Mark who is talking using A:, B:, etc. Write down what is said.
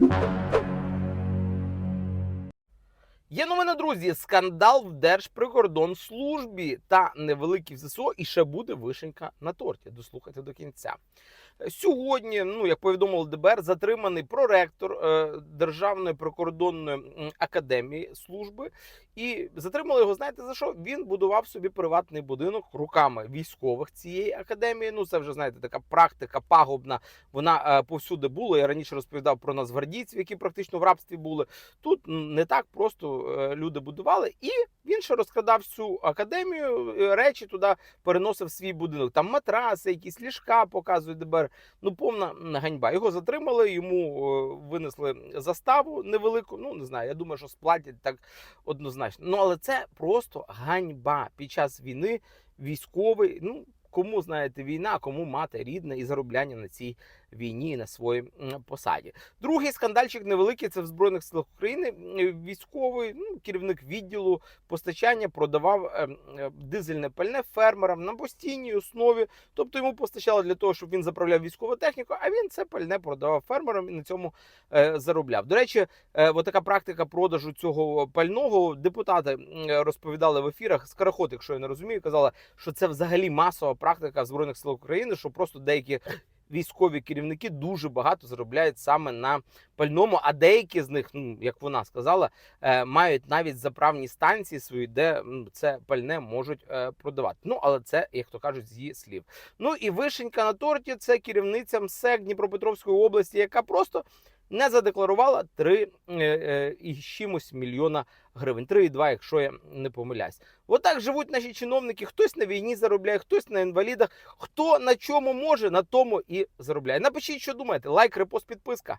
A: Música Є новина, друзі. Скандал в Держприкордонслужбі та невеликий в ЗСУ, і ще буде вишенька на торті. Дослухайте до кінця. Сьогодні, ну як повідомило ДБР, затриманий проректор е, Державної прикордонної академії служби, і затримали його. Знаєте за що? Він будував собі приватний будинок руками військових цієї академії. Ну це вже знаєте, така практика пагубна. Вона е, повсюди була. Я раніше розповідав про нацгвардійців, які практично в рабстві були. Тут не так просто люди будували, і він ще розкрадав всю академію, е, речі туди переносив свій будинок. Там матраси, якісь ліжка показує ДБР. Ну, повна ганьба. Його затримали, йому е, винесли заставу невелику. Ну не знаю. Я думаю, що сплатять так однозначно. Ну але це просто ганьба під час війни. Військовий, ну кому знаєте, війна, кому мати рідне і заробляння на цій війні і на своїй посаді. Другий скандальчик невеликий. Це в збройних силах України. Військовий ну, керівник відділу постачання продавав е, е, дизельне пальне фермерам на постійній основі. Тобто йому постачали для того, щоб він заправляв військову техніку, а він це пальне продавав фермерам і на цьому е, заробляв. До речі, е, от така практика продажу цього пального депутати розповідали в ефірах. Скороход, якщо я не розумію, казали, що це взагалі масова практика в збройних сил України, що просто деякі. Військові керівники дуже багато заробляють саме на пальному, а деякі з них, ну як вона сказала, е, мають навіть заправні станції свої, де це пальне можуть е, продавати. Ну але це, як то кажуть, з її слів. Ну і вишенька на торті це керівниця МСЕК Дніпропетровської області, яка просто не задекларувала 3 е, е, і чимось мільйона гривень. 3,2, якщо я не помиляюсь. Отак живуть наші чиновники. Хтось на війні заробляє, хтось на інвалідах. Хто на чому може, на тому і заробляє. Напишіть, що думаєте. Лайк, репост, підписка.